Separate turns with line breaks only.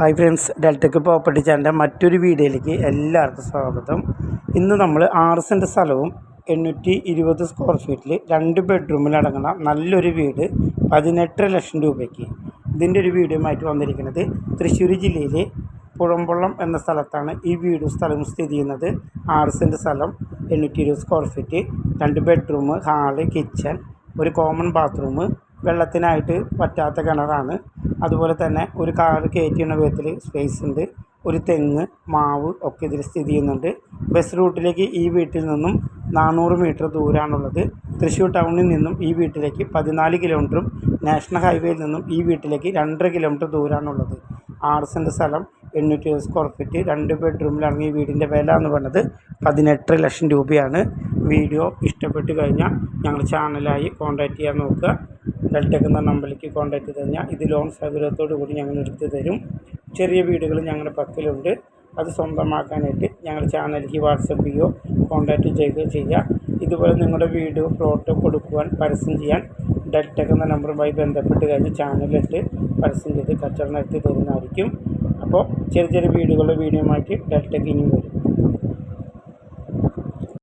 Hi friends ഡെൽറ്റക്ക് property ചാനലിന്റെ മറ്റൊരു വീഡിയോയിലേക്ക് എല്ലാവർക്കും സ്വാഗതം. ഇന്ന് നമ്മൾ ആറ് സെന്റ് സ്ഥലവും എണ്ണൂറ്റി ഇരുപത് സ്ക്വയർ ഫീറ്റിൽ രണ്ട് ബെഡ്റൂമിലടങ്ങുന്ന നല്ലൊരു വീട് പതിനെട്ടര ലക്ഷം രൂപയ്ക്ക്. ഇതിന്റെ ഒരു വീഡിയോയുമായിട്ട് വന്നിരിക്കുന്നത് തൃശ്ശൂർ ജില്ലയിലെ പുഴമ്പള്ളം എന്ന സ്ഥലത്താണ് ഈ വീട് സ്ഥലവും സ്ഥിതി ചെയ്യുന്നത്. ആറ് സെന്റ് സ്ഥലം എണ്ണൂറ്റി ഇരുപത് സ്ക്വയർ ഫീറ്റ് രണ്ട് ബെഡ്റൂം ഹാൾ കിച്ചൺ ഒരു കോമൺ ബാത്റൂം വെള്ളത്തിനായിട്ട് പറ്റാത്ത കിണറാണ്. അതുപോലെ തന്നെ ഒരു കാർ കയറ്റിയുന്ന വിധത്തിൽ സ്പേസ് ഉണ്ട്. ഒരു തെങ്ങ് മാവ് ഒക്കെ ഇതിൽ സ്ഥിതി ചെയ്യുന്നുണ്ട്. ബസ് റൂട്ടിലേക്ക് ഈ വീട്ടിൽ നിന്നും നാനൂറ് മീറ്റർ ദൂരമാണുള്ളത് തൃശ്ശൂർ ടൗണിൽ നിന്നും ഈ വീട്ടിലേക്ക് പതിനാല് കിലോമീറ്ററും നാഷണൽ ഹൈവേയിൽ നിന്നും ഈ വീട്ടിലേക്ക് രണ്ടര കിലോമീറ്റർ ദൂരമാണുള്ളത് ആറ് സെന്റ് സ്ഥലം എണ്ണൂറ്റി സ്ക്വയർ ഫീറ്റ് രണ്ട് ബെഡ്റൂമിലാണ് ഈ വീടിന്റെ വില എന്ന് പറയുന്നത് പതിനെട്ടര ലക്ഷം രൂപയാണ്. വീഡിയോ ഇഷ്ടപ്പെട്ട് കഴിഞ്ഞാൽ ഞങ്ങളുടെ ചാനലായി കോൺടാക്റ്റ് ചെയ്യാൻ നോക്കുക. ഡെൽറ്റക്ക് എന്ന നമ്പറിലേക്ക് കോൺടാക്ട് ചെയ്ത് കഴിഞ്ഞാൽ ഇത് ലോൺ സൗകര്യത്തോടു കൂടി ഞങ്ങൾ എടുത്തു തരും. ചെറിയ വീടുകൾ ഞങ്ങളുടെ പക്കലുണ്ട്. അത് സ്വന്തമാക്കാനായിട്ട് ഞങ്ങൾ ചാനലിലേക്ക് വാട്സപ്പ് ചെയ്യുകയോ കോൺടാക്റ്റ് ചെയ്യുകയോ ചെയ്യുക ഇതുപോലെ നിങ്ങളുടെ വീഡിയോ പ്ലോട്ട് കൊടുക്കുവാൻ പരസ്യം ചെയ്യാൻ ഡെൽറ്റക് എന്ന നമ്പറുമായി ബന്ധപ്പെട്ട് കഴിഞ്ഞ് ചാനലിട്ട് പരസ്യം ചെയ്ത് കച്ചവടം നടത്തി തരുന്നതായിരിക്കും. അപ്പോൾ ചെറിയ ചെറിയ വീടുകളുടെ വീഡിയോ മാറ്റി ഡെൽറ്റക്കിനും ഇനിയും വരും.